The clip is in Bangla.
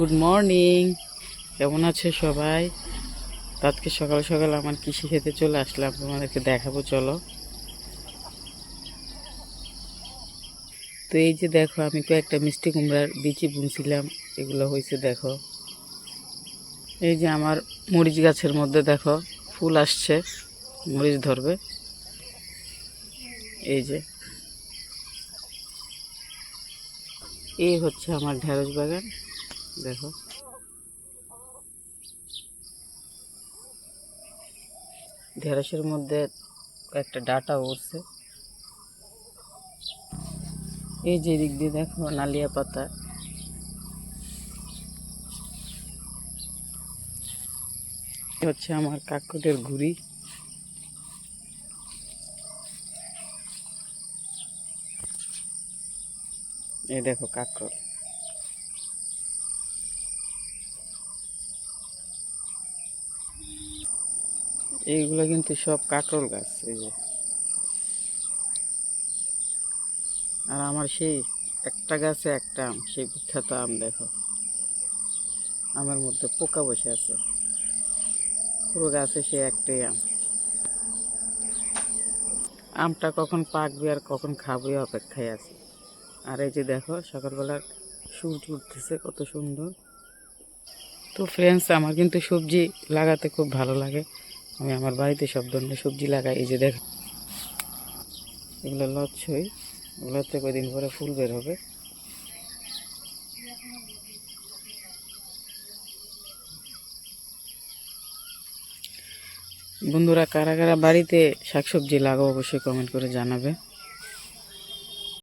গুড মর্নিং কেমন আছে সবাই? আজকে সকাল সকাল আমার কৃষি খেতে চলে আসলাম, তোমাদেরকে দেখাবো, চলো। তো এই যে দেখো, আমি কয়েকটা মিষ্টি কুমড়ার বিচি বুনছিলাম, এগুলো হয়েছে দেখো। এই যে আমার মরিচ গাছের মধ্যে দেখো, ফুল আসছে, মরিচ ধরবে। এই যে। এই হচ্ছে আমার ঢেঁড়স বাগান। দেখো। ঢেঁড়সের মধ্যে একটা ডাটা উঠছে এই যে দিক দিয়ে দেখো, নালিয়া পাতা। হচ্ছে আমার কাকুটের ঘুড়ি। এই দেখো কাকর এইগুলো কিন্তু সব কাকরোল গাছ, এই যে। আর আমার সেই একটা গাছে একটা আম, সেই বিখ্যাত আম দেখো। আমের মধ্যে পোকা বসে আছে। পুরো গাছে সে একটাই আম। আমটা কখন পাকবে আর কখন খাব অপেক্ষায় আছে। আর এই যে দেখো সকালবেলার সূর্য উঠতেছে, কত সুন্দর। তো ফ্রেন্ডস আমার কিন্তু সবজি লাগাতে খুব ভালো লাগে। আমি আমার বাড়িতে সব ধরনের সবজি লাগাই, এই যে দেখ। এগুলো লচ্ছই। এগুলো হচ্ছে কদিন পরে ফুল বের হবে। বন্ধুরা, কারা কারা বাড়িতে শাকসবজি লাগাও অবশ্যই কমেন্ট করে জানাবে।